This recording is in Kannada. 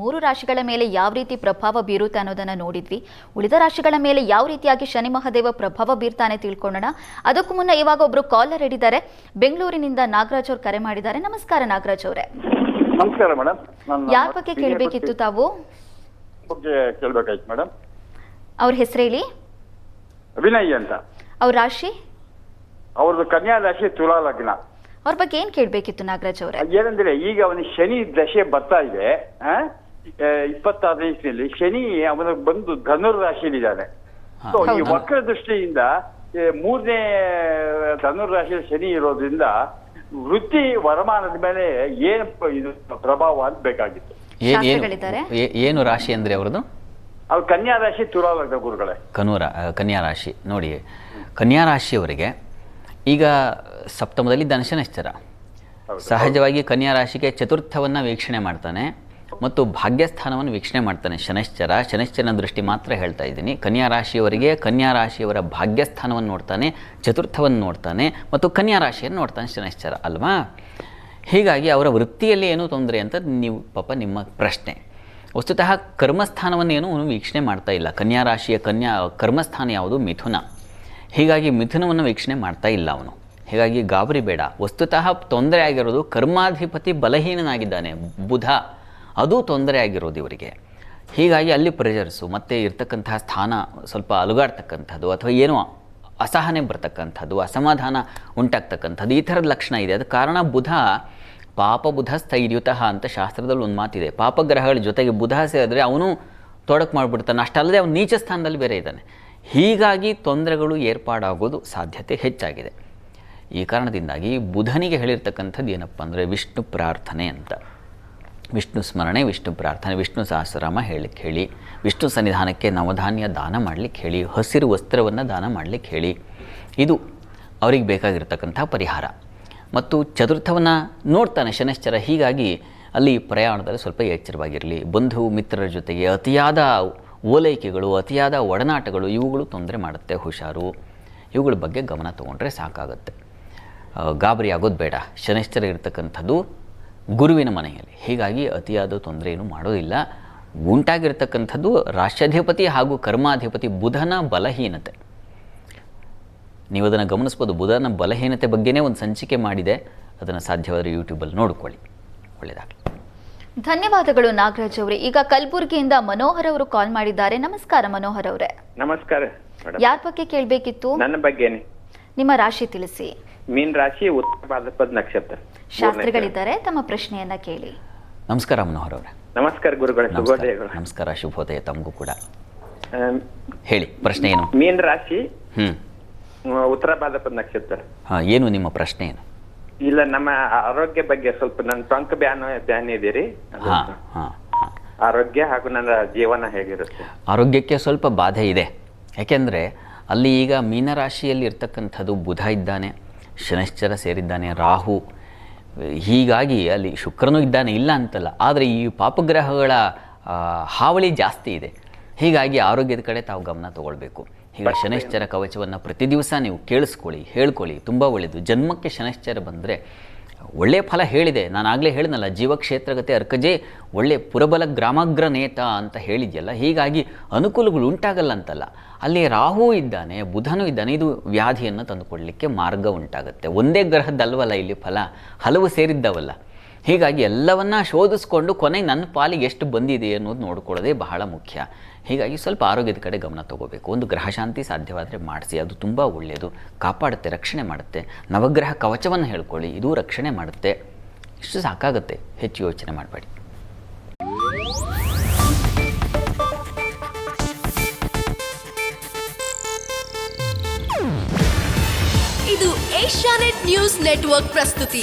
ಮೂರು ರಾಶಿಗಳ ಮೇಲೆ ಯಾವ ರೀತಿ ಪ್ರಭಾವ ಬೀರುತ್ತೆ ಅನ್ನೋದನ್ನ ನೋಡಿದ್ವಿ. ಉಳಿದ ರಾಶಿಗಳ ಮೇಲೆ ಯಾವ ರೀತಿಯಾಗಿ ಶನಿ ಮಹಾದೇವ ಪ್ರಭಾವ ಬೀರ್ತಾನೆ ತಿಳ್ಕೊಳ್ಳೋಣ. ಅದಕ್ಕೂ ಮುನ್ನ ಇವಾಗ ಒಬ್ರು ಕಾಲರ್ ಹಿಡಿದ್ದಾರೆ ಬೆಂಗಳೂರಿನಿಂದ ನಾಗರಾಜ್ ಅವರು ಕರೆ ಮಾಡಿದ್ದಾರೆ. ನಮಸ್ಕಾರ ನಾಗರಾಜ್ ಅವರೇ. ನಮಸ್ಕಾರ ಮೇಡಮ್ ಯಾರ ಬಗ್ಗೆ ಕೇಳಬೇಕಿತ್ತು ತಾವು? ಬಗ್ಗೆ ಕೇಳ್ಬೇಕಾಯ್ತು ಮೇಡಮ್ ಅವ್ರ ಹೆಸರು ಹೇಳಿ? ವಿನಯ್ ಅಂತ. ಅವ್ರ ರಾಶಿ? ಅವ್ರದ್ದು ಕನ್ಯಾ ರಾಶಿ ತುಲಾ ಲಗ್ನ. ಅವ್ರ ಬಗ್ಗೆ ಏನ್ ಕೇಳಬೇಕಿತ್ತು ನಾಗರಾಜ್ ಅವರೇ? ಏನಂದ್ರೆ ಈಗ ಅವನಿಗೆ ಶನಿ ದಶೆ ಬರ್ತಾ ಇದೆ. ಇಪ್ಪತ್ತಾರನೇ ಇಸ್ವಿಯಲ್ಲಿ ಶನಿ ಅವನ ಬಂದು ಧನುರ್ ರಾಶಿಯಲ್ಲಿದ್ದಾನೆ ಸೊ ಈ. ವಕ್ರ ದೃಷ್ಟಿಯಿಂದ ಮೂರನೇ ಧನುರ್ ರಾಶಿಯಲ್ಲಿ ಶನಿ ಇರೋದ್ರಿಂದ ವೃತ್ತಿ ವರಮಾನದ ಮೇಲೆ ಏನು ಇದು ಪ್ರಭಾವ ಅಂತ ಬೇಕಾಗಿತ್ತು. ಏನ್- ರಾಶಿ ಅಂದ್ರೆ ಅವ್ರದ್ದು? ಅವ್ರು ಕನ್ಯಾ ರಾಶಿ ತುಲಾ ಲಗ್ನ ಗುರುಗಳೇ. ಕನೂರ ಕನ್ಯಾ ರಾಶಿ. ನೋಡಿ ಕನ್ಯಾ ರಾಶಿಯವರಿಗೆ ಈಗ ಸಪ್ತಮದಲ್ಲಿ ಧನಶನಶ್ಚರ. ಸಹಜವಾಗಿ ಕನ್ಯಾ ರಾಶಿಗೆ ಚತುರ್ಥವನ್ನು ವೀಕ್ಷಣೆ ಮಾಡ್ತಾನೆ. ಮತ್ತು ಭಾಗ್ಯಸ್ಥಾನವನ್ನು ವೀಕ್ಷಣೆ ಮಾಡ್ತಾನೆ ಶನಶ್ಚರ. ಶನಶ್ಚರನ ದೃಷ್ಟಿ ಮಾತ್ರ ಹೇಳ್ತಾ ಇದ್ದೀನಿ. ಕನ್ಯಾ ರಾಶಿಯವರಿಗೆ ಕನ್ಯಾ ರಾಶಿಯವರ ಭಾಗ್ಯಸ್ಥಾನವನ್ನು ನೋಡ್ತಾನೆ, ಚತುರ್ಥವನ್ನು ನೋಡ್ತಾನೆ ಮತ್ತು ಕನ್ಯಾ ರಾಶಿಯನ್ನು ನೋಡ್ತಾನೆ ಶನಶ್ಚರ, ಅಲ್ವಾ? ಹೀಗಾಗಿ ಅವರ ವೃತ್ತಿಯಲ್ಲಿ ಏನು ತೊಂದರೆ ಅಂತ ನೀವು ಪಾಪ ನಿಮ್ಮ ಪ್ರಶ್ನೆ. ವಸ್ತುತಃ ಅವನು ವೀಕ್ಷಣೆ ಮಾಡ್ತಾ ಇಲ್ಲ. ಕನ್ಯಾ ರಾಶಿಯ ಕನ್ಯಾ, ಕರ್ಮಸ್ಥಾನ ಯಾವುದು? ಮಿಥುನ. ಹೀಗಾಗಿ ಮಿಥುನವನ್ನು ವೀಕ್ಷಣೆ ಮಾಡ್ತಾ ಇಲ್ಲ ಅವನು. ಹೀಗಾಗಿ ಗಾಬರಿ ಬೇಡ. ವಸ್ತುತಃ ತೊಂದರೆ ಆಗಿರೋದು ಕರ್ಮಾಧಿಪತಿ ಬಲಹೀನನಾಗಿದ್ದಾನೆ. ಬುಧ. ಅದು ತೊಂದರೆ ಆಗಿರೋದು ಇವರಿಗೆ. ಹೀಗಾಗಿ ಅಲ್ಲಿ ಪ್ರೆಷರ್ಸು ಮತ್ತು ಇರ್ತಕ್ಕಂತಹ ಸ್ಥಾನ ಸ್ವಲ್ಪ ಅಲುಗಾಡ್ತಕ್ಕಂಥದ್ದು ಅಥವಾ ಏನೋ ಅಸಹನೆ ಬರ್ತಕ್ಕಂಥದ್ದು, ಅಸಮಾಧಾನ ಉಂಟಾಗ್ತಕ್ಕಂಥದ್ದು, ಈ ಥರದ ಲಕ್ಷಣ ಇದೆ. ಅದು ಕಾರಣ ಬುಧ, ಪಾಪ ಬುಧ ಸ್ಥೈರ್ಯುತಃ ಅಂತ ಶಾಸ್ತ್ರದಲ್ಲಿ ಒಂದು ಮಾತಿದೆ. ಪಾಪಗ್ರಹಗಳ ಜೊತೆಗೆ ಬುಧ ಸೇರಿದ್ರೆ ಅವನು ತೊಡಕು ಮಾಡಿಬಿಡ್ತಾನೆ. ಅಷ್ಟಲ್ಲದೆ ಅವನು ನೀಚ ಸ್ಥಾನದಲ್ಲಿ ಬೇರೆ ಇದ್ದಾನೆ. ಹೀಗಾಗಿ ತೊಂದರೆಗಳು ಏರ್ಪಾಡಾಗೋದು ಸಾಧ್ಯತೆ ಹೆಚ್ಚಾಗಿದೆ. ಈ ಕಾರಣದಿಂದಾಗಿ ಬುಧನಿಗೆ ಹೇಳಿರ್ತಕ್ಕಂಥದ್ದು ಏನಪ್ಪ ಅಂದರೆ ವಿಷ್ಣು ಪ್ರಾರ್ಥನೆ ಅಂತ. ವಿಷ್ಣು ಸ್ಮರಣೆ, ವಿಷ್ಣು ಪ್ರಾರ್ಥನೆ, ವಿಷ್ಣು ಸಹಸ್ರನಾಮ ಹೇಳಲಿಕ್ಕೆ ಹೇಳಿ ವಿಷ್ಣು ಸನ್ನಿಧಾನಕ್ಕೆ ನವಧಾನ್ಯ ದಾನ ಮಾಡಲಿಕ್ಕೆ ಹೇಳಿ, ಹಸಿರು ವಸ್ತ್ರವನ್ನು ದಾನ ಮಾಡಲಿಕ್ಕೆ ಹೇಳಿ, ಇದು ಅವ್ರಿಗೆ ಬೇಕಾಗಿರ್ತಕ್ಕಂಥ ಪರಿಹಾರ. ಮತ್ತು ಚತುರ್ಥವನ್ನು ನೋಡ್ತಾನೆ ಶನಶ್ಚರ, ಹೀಗಾಗಿ ಅಲ್ಲಿ ಪ್ರಯಾಣದಲ್ಲಿ ಸ್ವಲ್ಪ ಎಚ್ಚರವಾಗಿರಲಿ. ಬಂಧು ಮಿತ್ರರ ಜೊತೆಗೆ ಅತಿಯಾದ ಓಲೈಕೆಗಳು, ಅತಿಯಾದ ಒಡನಾಟಗಳು, ಇವುಗಳು ತೊಂದರೆ ಮಾಡುತ್ತೆ, ಹುಷಾರು. ಇವುಗಳ ಬಗ್ಗೆ ಗಮನ ತಗೊಂಡ್ರೆ ಸಾಕಾಗುತ್ತೆ. ಗಾಬರಿ ಆಗೋದು ಬೇಡ. ಶನಿಶ್ಚರ ಇರತಕ್ಕಂಥದ್ದು ಗುರುವಿನ ಮನೆಯಲ್ಲಿ. ಹೀಗಾಗಿ ಅತಿಯಾದ ತೊಂದರೆ ಏನು ಮಾಡೋದಿಲ್ಲ. ಉಂಟಾಗಿರ್ತಕ್ಕಂಥದ್ದು ರಾಷ್ಟ್ರಾಧಿಪತಿ ಹಾಗೂ ಕರ್ಮಾಧಿಪತಿ ಬುಧನ ಬಲಹೀನತೆ. ನೀವು ಅದನ್ನು ಗಮನಿಸ್ಬೋದು. ಬುಧನ ಬಲಹೀನತೆ ಬಗ್ಗೆನೇ ಒಂದು ಸಂಚಿಕೆ ಮಾಡಿದೆ. ಅದನ್ನು ಸಾಧ್ಯವಾದರೆ ಯೂಟ್ಯೂಬಲ್ಲಿ ನೋಡ್ಕೊಳ್ಳಿ. ಒಳ್ಳೆಯದಾಗಲಿ ಧನ್ಯವಾದಗಳು ನಾಗರಾಜ್ ಅವರೇ. ಈಗ ಕಲಬುರಗಿಯಿಂದ ಮನೋಹರ್ ಅವರು ಕಾಲ್ ಮಾಡಿದ್ದಾರೆ. ನಮಸ್ಕಾರ ಮನೋಹರ್ ಅವರೇ. ನಮಸ್ಕಾರ ಯಾರ ಬಗ್ಗೆ ಕೇಳಬೇಕಿತ್ತು? ನನ್ನ ಬಗ್ಗೆನೇ. ನಿಮ್ಮ ರಾಶಿ ತಿಳಿಸಿ. ಮೀನ್ ರಾಶಿ ಉತ್ತರ ಭಾದ್ರಪದ ನಕ್ಷತ್ರ. ಶಾಸ್ತ್ರಿಗಳಿದ್ದಾರೆ ತಮ್ಮ ಪ್ರಶ್ನೆಯನ್ನ ಕೇಳಿ. ನಮಸ್ಕಾರ ಮನೋಹರ್ ಅವರೇ. ನಮಸ್ಕಾರ ಗುರುಗಳ ಶುಭೋದಯಗಳು. ನಮಸ್ಕಾರ ಶುಭೋದಯ ತಮಗೂ ಕೂಡ. ಹೇಳಿ ಪ್ರಶ್ನೆ ಏನು? ಮೀನ್ ರಾಶಿ ಉತ್ತರ ಭಾದ್ರಪದ ನಕ್ಷತ್ರ. ಹಾಂ ಏನು ನಿಮ್ಮ ಪ್ರಶ್ನೆ ಏನು? ಇಲ್ಲ ನಮ್ಮ ಆರೋಗ್ಯ ಬಗ್ಗೆ ಸ್ವಲ್ಪ ನನ್ನ ಟೊಂಕ ಬ್ಯಾನ್ ಬ್ಯಾನ್ ಇದೀರಿ? ಹಾ ಹಾಂ ಹಾಂ. ಹಾಂ ಆರೋಗ್ಯ ಹಾಗೂ ನನ್ನ ಜೀವನ ಹೇಗಿರುತ್ತೆ? ಆರೋಗ್ಯಕ್ಕೆ ಸ್ವಲ್ಪ ಬಾಧೆ ಇದೆ. ಯಾಕೆಂದರೆ ಅಲ್ಲಿ ಈಗ ಮೀನರಾಶಿಯಲ್ಲಿ ಇರ್ತಕ್ಕಂಥದ್ದು ಬುಧ ಇದ್ದಾನೆ. ಶನಿಶ್ಚರ ಸೇರಿದ್ದಾನೆ ರಾಹು. ಹೀಗಾಗಿ ಅಲ್ಲಿ ಶುಕ್ರನೂ ಇದ್ದಾನೆ, ಇಲ್ಲ ಅಂತಲ್ಲ. ಆದರೆ ಈ ಪಾಪಗ್ರಹಗಳ ಹಾವಳಿ ಜಾಸ್ತಿ ಇದೆ. ಹೀಗಾಗಿ ಆರೋಗ್ಯದ ಕಡೆ ತಾವು ಗಮನ ತಗೊಳ್ಬೇಕು. ಈಗ ಶನಿಶ್ಚರ ಕವಚವನ್ನು ಪ್ರತಿ ದಿವಸ ನೀವು ಕೇಳಿಸ್ಕೊಳ್ಳಿ, ಹೇಳ್ಕೊಳ್ಳಿ. ತುಂಬ ಒಳ್ಳೆಯದು ಜನ್ಮಕ್ಕೆ ಶನಿಶ್ಚರ ಬಂದರೆ ಒಳ್ಳೆಯ ಫಲ ಹೇಳಿದೆ. ನಾನು ಆಗಲೇ ಹೇಳಿದ್ನಲ್ಲ, ಜೀವಕ್ಷೇತ್ರಗತೆ ಅರ್ಕಜೆ ಒಳ್ಳೆಯ ಪುರಬಲ ಗ್ರಾಮಗ್ರ ನೇತ ಅಂತ ಹೇಳಿದ್ಯಲ್ಲ, ಹೀಗಾಗಿ ಅನುಕೂಲಗಳು ಉಂಟಾಗಲ್ಲ ಅಂತಲ್ಲ. ಅಲ್ಲಿ ರಾಹು ಇದ್ದಾನೆ, ಬುಧನೂ ಇದ್ದಾನೆ, ಇದು ವ್ಯಾಧಿಯನ್ನು ತಂದುಕೊಡಲಿಕ್ಕೆ ಮಾರ್ಗ ಉಂಟಾಗುತ್ತೆ. ಒಂದೇ ಗ್ರಹದಲ್ವಲ್ಲ ಇಲ್ಲಿ ಫಲ? ಹಲವು ಸೇರಿದ್ದವಲ್ಲ. ಹೀಗಾಗಿ ಎಲ್ಲವನ್ನ ಶೋಧಿಸ್ಕೊಂಡು ಕೊನೆಗೆ ನನ್ನ ಪಾಲಿಗೆ ಎಷ್ಟು ಬಂದಿದೆ ಅನ್ನೋದು ನೋಡ್ಕೊಳ್ಳೋದೇ ಬಹಳ ಮುಖ್ಯ. ಹೀಗಾಗಿ ಸ್ವಲ್ಪ ಆರೋಗ್ಯದ ಕಡೆ ಗಮನ ತಗೋಬೇಕು. ಒಂದು ಗ್ರಹಶಾಂತಿ ಸಾಧ್ಯವಾದರೆ ಮಾಡಿಸಿ. ಅದು ತುಂಬ ಒಳ್ಳೆಯದು ಕಾಪಾಡುತ್ತೆ, ರಕ್ಷಣೆ ಮಾಡುತ್ತೆ. ನವಗ್ರಹ ಕವಚವನ್ನು ಹೇಳ್ಕೊಳ್ಳಿ. ಇದು ರಕ್ಷಣೆ ಮಾಡುತ್ತೆ. ಇಷ್ಟು ಸಾಕಾಗುತ್ತೆ. ಹೆಚ್ಚು ಯೋಚನೆ ಮಾಡಬೇಡಿ. ಇದು ಏಷ್ಯಾನೆಟ್ ನ್ಯೂಸ್ ನೆಟ್ವರ್ಕ್ ಪ್ರಸ್ತುತಿ.